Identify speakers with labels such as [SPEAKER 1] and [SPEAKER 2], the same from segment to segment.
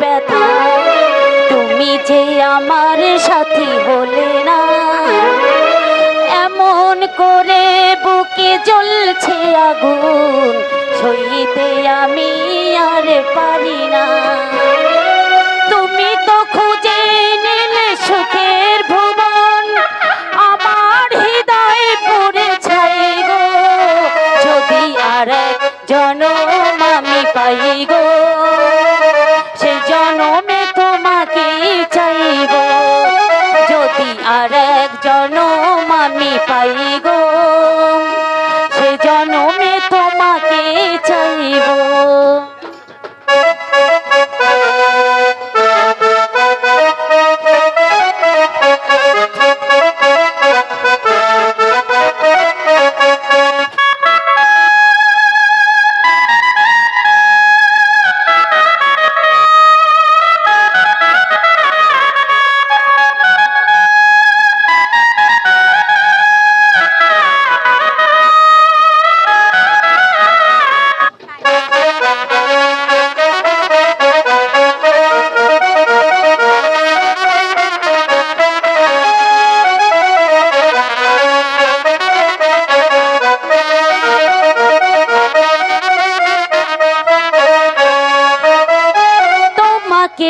[SPEAKER 1] ব্যথা। তুমি যে আমার সাথী হলে না, এমন করে বুকে জ্বলছে আগুন, সইতে আমি আর পারি না। তুমি তো খুঁজে নিলে সুখের ভুবন, আমার হৃদয় পুরে ছাই যদি আর জনম আমি পাই জনম আমি পাই গো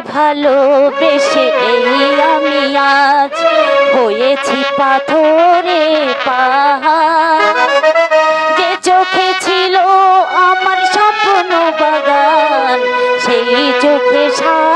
[SPEAKER 1] ভালোবেসে এই আমি আজ হয়েছি পাথরে পাহাড়। যে চোখে ছিল আমার স্বপ্ন বাগান, সেই চোখে সাগর